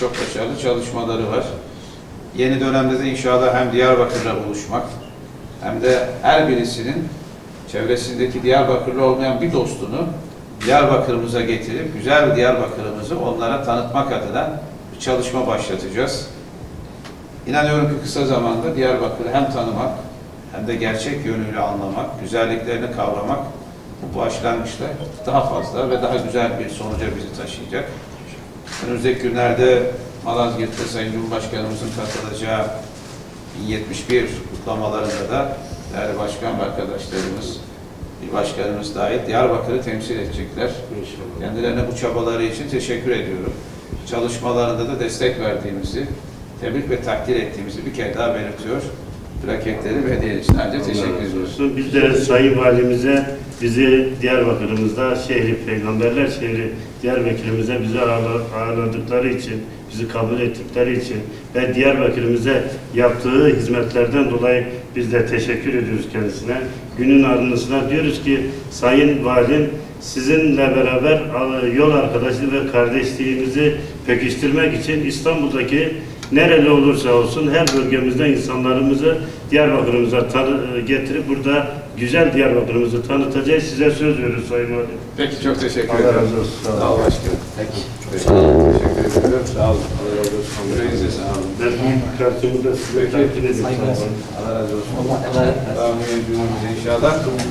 çok başarılı çalışmaları var. Yeni dönemde de inşallah hem Diyarbakır'la buluşmak hem de her birisinin çevresindeki Diyarbakırlı olmayan bir dostunu Diyarbakır'ımıza getirip güzel bir Diyarbakır'ımızı onlara tanıtmak adına bir çalışma başlatacağız. İnanıyorum ki kısa zamanda Diyarbakır'ı hem tanımak hem de gerçek yönüyle anlamak, güzelliklerini kavramak bu başlangıçta daha fazla ve daha güzel bir sonuca bizi taşıyacak. Önümüzdeki günlerde Malazgirt'te Sayın Cumhurbaşkanımızın katılacağı 1071 kutlamalarında da değerli başkan ve arkadaşlarımız, il başkanımız dahil Diyarbakır'ı temsil edecekler. İnşallah. Kendilerine bu çabaları için teşekkür ediyorum. Çalışmalarında da destek verdiğimizi, tebrik ve takdir ettiğimizi bir kere daha belirtiyor. Plaketleri ve hediye için ayrıca teşekkür ediyoruz. Biz de Sayın Valimize bizi Diyarbakır'ımızda şehri peygamberler şehri Diyarbakır'ımıza bizi ağırla- ağırladıkları için, bizi kabul ettikleri için ve Diyarbakır'ımıza yaptığı hizmetlerden dolayı biz de teşekkür ediyoruz kendisine. Günün ardısına diyoruz ki Sayın Valim sizinle beraber yol arkadaşlığı ve kardeşliğimizi pekiştirmek için İstanbul'daki nereli olursa olsun her bölgemizde insanlarımızı Diyarbakır'ımıza tanı- getirip burada güzel Diyarbakır'ımızı tanıtacağız. Size söz veriyoruz Sayın Valim. Peki çok teşekkür Allah ederim. razı olsun. Sağ olun. Sağ ol başkanım. Peki. Teşekkür ediyorum. Sağ olun. Allah razı olsun. Yüreğinize sağ olun. Ben bu kartımı da size Peki. takdim edeyim. Allah razı olsun. Daha mühim inşallah.